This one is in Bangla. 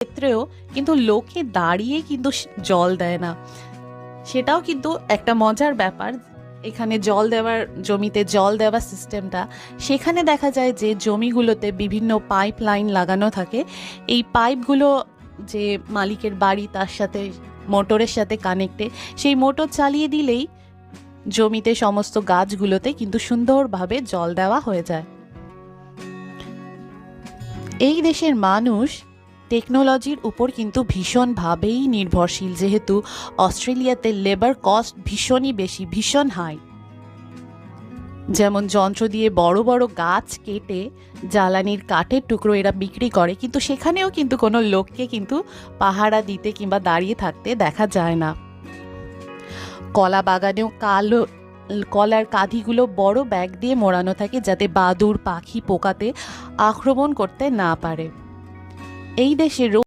ক্ষেত্রেও কিন্তু লোকে দাঁড়িয়ে কিন্তু জল দেয় না। সেটাও কিন্তু একটা মজার ব্যাপার। এখানে জল দেওয়ার, জমিতে জল দেওয়ার সিস্টেমটা সেখানে দেখা যায় যে জমিগুলোতে বিভিন্ন পাইপ লাইন লাগানো থাকে। এই পাইপগুলো যে মালিকের বাড়ি, তার সাথে মোটরের সাথে কানেক্টে সেই মোটর চালিয়ে দিলেই জমিতে সমস্ত গাছগুলোতে কিন্তু সুন্দরভাবে জল দেওয়া হয়ে যায়। এই দেশের মানুষ টেকনোলজির উপর কিন্তু ভীষণভাবেই নির্ভরশীল, যেহেতু অস্ট্রেলিয়াতে লেবার কস্ট ভীষণই বেশি, ভীষণ হাই যেমন যন্ত্র দিয়ে বড় বড় গাছ কেটে জ্বালানির কাঠের টুকরো এরা বিক্রি করে, কিন্তু সেখানেও কিন্তু কোনো লোককে কিন্তু পাহারা দিতে কিংবা দাঁড়িয়ে থাকতে দেখা যায় না। কলা বাগানেও কালো, কলার কাঁধিগুলো বড় ব্যাগ দিয়ে মোড়ানো থাকে যাতে বাদুর পাখি পোকাতে আক্রমণ করতে না পারে। এই দেশে